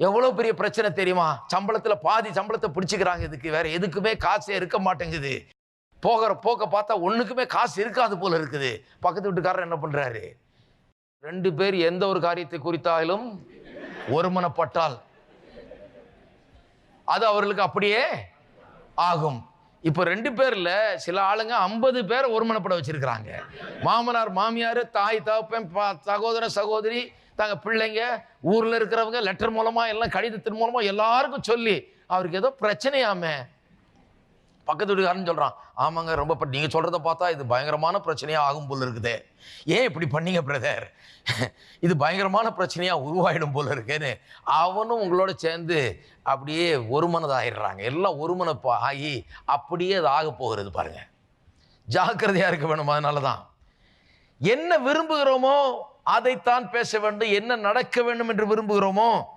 எவ்வளோ பெரிய பிரச்சனை தெரியுமா? சம்பளத்தில் பாதி சம்பளத்தை பிடிச்சிக்கிறாங்க இதுக்கு. வேற எதுக்குமே காசே இருக்க மாட்டேங்குது. போகிற போக்க பார்த்தா ஒன்றுக்குமே காசு இருக்காது போல இருக்குது. பக்கத்து வீட்டுக்காரர் என்ன பண்ணுறாரு ரெண்டு பேர் எந்த ஒரு காரியத்தை குறித்தாலும் ஒருமனப்பட்டால் அது அவர்களுக்கு அப்படியே ஆகும். இப்போ ரெண்டு பேர்ல சில ஆளுங்க ஐம்பது பேரை ஒருமனப்பட வச்சிருக்கிறாங்க. மாமனார் மாமியார் தாய் தகப்பன் பா- சகோதர சகோதரி தங்க பிள்ளைங்க ஊரில் இருக்கிறவங்க லெட்டர் மூலமா எல்லாம் கடிதத்தின் மூலமா எல்லாருக்கும் சொல்லி அவருக்கு ஏதோ பிரச்சனையாமே. பக்கத்து வீட்டுக்காரன் சொல்கிறான் ஆமாங்க ரொம்ப ப- நீங்கள் சொல்கிறத பார்த்தா இது பயங்கரமான பிரச்சனையாக ஆகும் போல் இருக்குது. ஏன் இப்படி பண்ணீங்க பிரதர் இது பயங்கரமான பிரச்சனையாக உருவாயிடும் போல் இருக்கேன்னு. அவனும் உங்களோட சேர்ந்து அப்படியே ஒருமனதாகிடுறாங்க எல்லாம் ஒருமனப்பா ஆகி அப்படியே அது ஆக போகிறது பாருங்கள் ஜாக்கிரதையாக இருக்க வேணும் அதனால தான் என்ன விரும்புகிறோமோ அதைத்தான் பேச வேண்டும் என்ன நடக்க வேண்டும் என்று விரும்புகிறோமோ